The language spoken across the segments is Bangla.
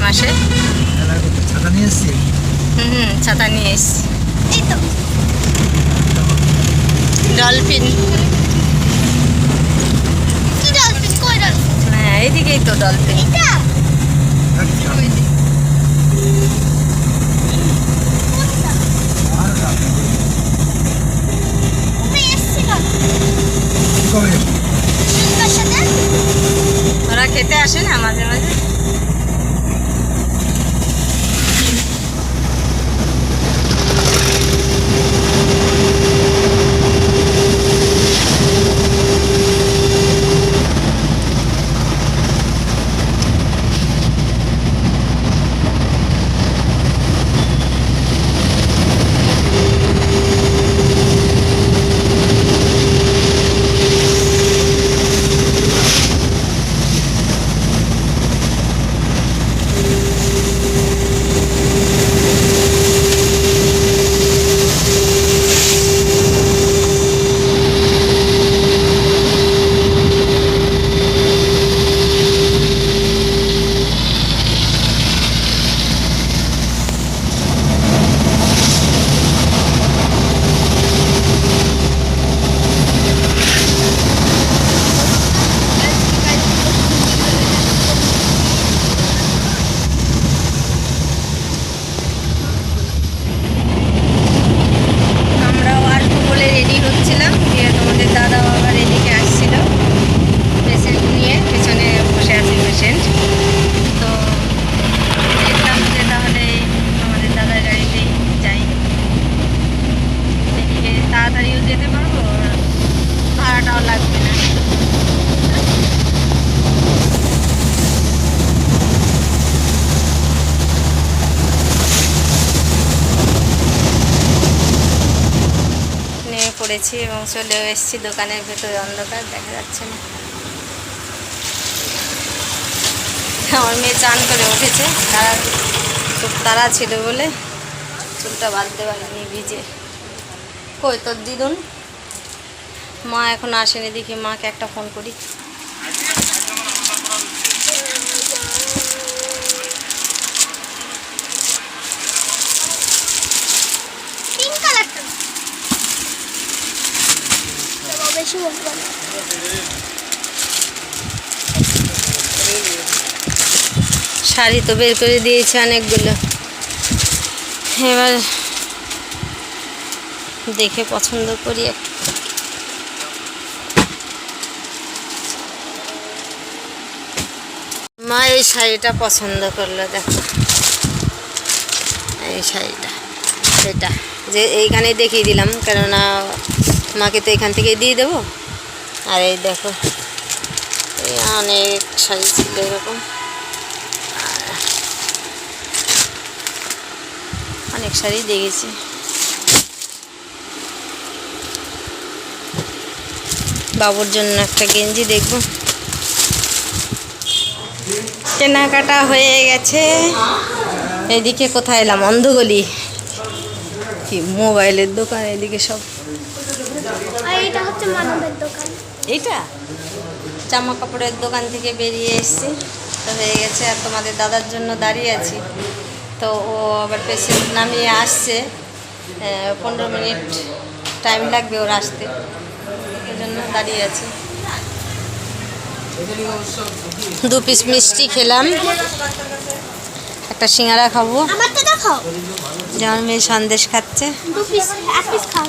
হয় মাসে। ছাতা নিয়ে এসছি। হুম হুম ছাতা নিয়ে এসছি। এই তো ডলফিন। কি ডলফিন? কই ডলফিন? হ্যাঁ এইদিকেই তো ডলফিন। এটা ওরা খেতে আসে না মাঝে মাঝে? পড়েছি এবং চলেও এসেছি, দোকানের ভেতরে অন্ধকার, দেখা যাচ্ছে না। আমার মেয়ে চান করে উঠেছে, তারা খুব তারা ছিল বলে চুলটা বাঁধতে পারিনি, ভিজে। কই তোর দিদুন? মা এখন আসেনি, দেখি মাকে একটা ফোন করি। শাড়ি তো বের করে দিয়েছে অনেকগুলো। এবার দেখে পছন্দ করি একটু। মা, এই শাড়িটা পছন্দ করল, দেখো। এই শাড়িটা, এটা। যে এইখানে দেখিয়ে দিলাম, কেননা মাকে তো এখান থেকে দিয়ে দেবো। আর এই দেখো অনেক শাড়ি এরকম। অনেক শাড়ি দেখেছি বাবুর জন্য একটা গেঞ্জি দেখব। কেনাকাটা হয়ে গেছে। এদিকে কোথায় এলাম? অন্ধগলি। কি মোবাইলের দোকান, এদিকে সব। এটা হচ্ছে মানবের দোকান। এইটা? জামা কাপড়ের দোকান থেকে বেরিয়ে এসেছি। তো হয়ে গেছে আর তোমাদের দাদার জন্য দাঁড়িয়ে আছি। তো ও আবার পেশেন্ট নামিয়ে আসছে। পনেরো মিনিট টাইম লাগবে ওর আসতে। এই জন্য দাঁড়িয়ে আছি। দু পিস মিষ্টি খেলাম। একটা সিঙ্গারা খাব। যেমন মেয়ে সন্দেশ খাচ্ছে। দু পিস এক পিস খাও।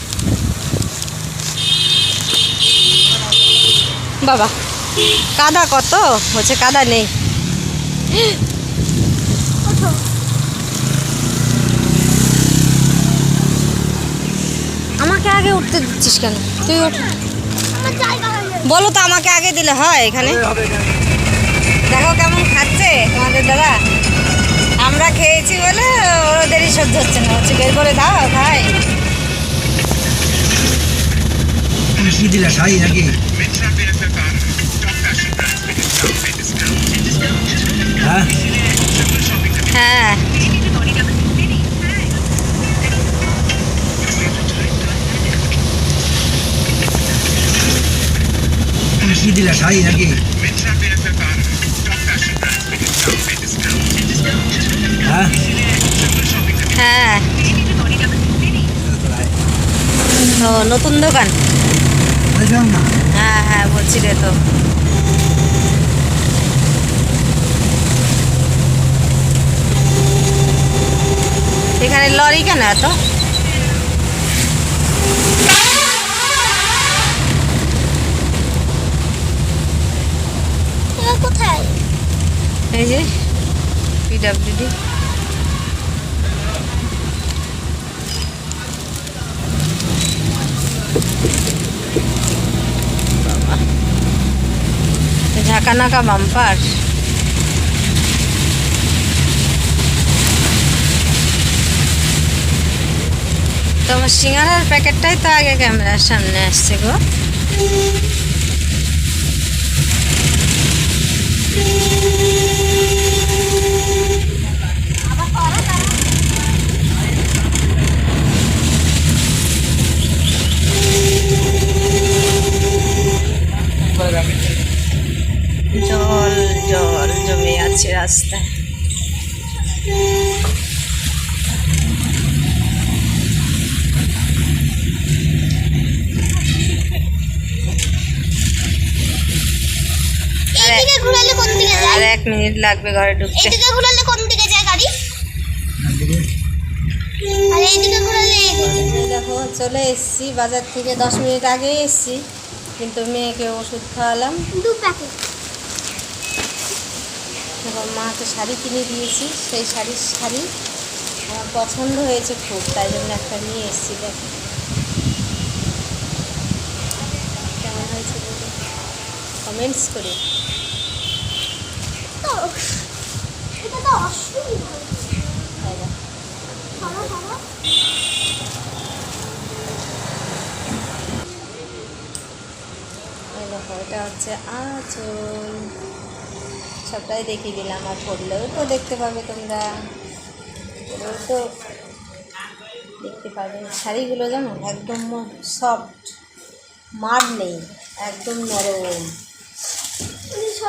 বাবা, কাদা কত? হচ্ছে কাদা নেই। আমাকে আগে উঠতে দিচ্ছিস কেন? তুই ওঠ বলো তো আমাকে আগে দিলে হয় এখানে? দেখো কেমন খাচ্ছে তোমাদের দাদা। আমরা খেয়েছি বলে ওদেরই সহ্য হচ্ছে না। হচ্ছে বের করে দাও, খাই। দিলা নাকি? হ্যাঁ। হ্যাঁ কি দিলা শাড়ি নাকি? হ্যাঁ? হ্যাঁ। ও নতুন দোকান? হ্যাঁ হ্যাঁ বলছিলে তো। এখানে লরি কেন এত? কোথায়? এই যে পিডাব্লিউডি ঝাঁকা নাকা বাম্পার। তোমার সিঙ্গারার প্যাকেটটাই তো আগে ক্যামেরার সামনে আসছে গো জল জল জমে আছে রাস্তায় এইদিকে ঘুরালে কোন দিকে আর যায় এক মিনিট লাগবে ঘরে ঢুকতে। এইদিকে ঘুরালে কোন দিকে যায় গাড়ি? আর এইদিকে ঘুরালে এইদিকে দেখো চলে এসেছি বাজার থেকে দশ মিনিট আগে এসেছি কিন্তু মেয়েকে ওষুধ খাওয়ালাম। দু প্যাকেট। এবং মাকে শাড়ি কিনে দিয়েছি সেই শাড়ির শাড়ি আমার পছন্দ হয়েছে খুব তাই জন্য একটা নিয়ে এসেছি দেখো। কেমন হয়েছে কমেন্টস করে। এটা তো অসুবিধা হচ্ছে আঁচল। সবটাই দেখিয়ে দিলাম, আর পড়লেও তো দেখতে পাবে তোমরা। পড়লেও তো দেখতে পাবে। শাড়িগুলো জানো, একদম সফট মার নেই, একদম নরম।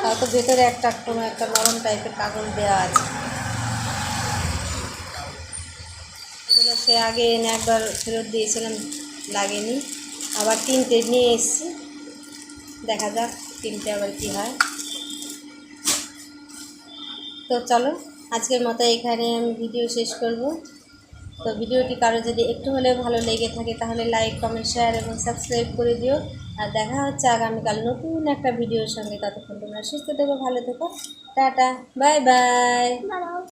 হয়তো ভেতরে একটা কোনো একটা নরম টাইপের কাগজ দেওয়া আছে। এগুলো সে আগে এনে একবার ফেরত দিয়েছিলাম, লাগেনি। আবার তিনটে নিয়ে এসেছি। দেখা যাক তিনটে আবার কী হয়। তো চলো, আজকের মতো এখানে আমি ভিডিও শেষ করব। তো ভিডিওটি কারও যদি একটু হলেও ভালো লেগে থাকে, তাহলে লাইক কমেন্ট শেয়ার এবং সাবস্ক্রাইব করে দিও। আর দেখা হচ্ছে আগামীকাল নতুন একটা ভিডিওর সঙ্গে। ততক্ষণ তোমরা সুস্থ থেকো, ভালো থেকো। Tata bye bye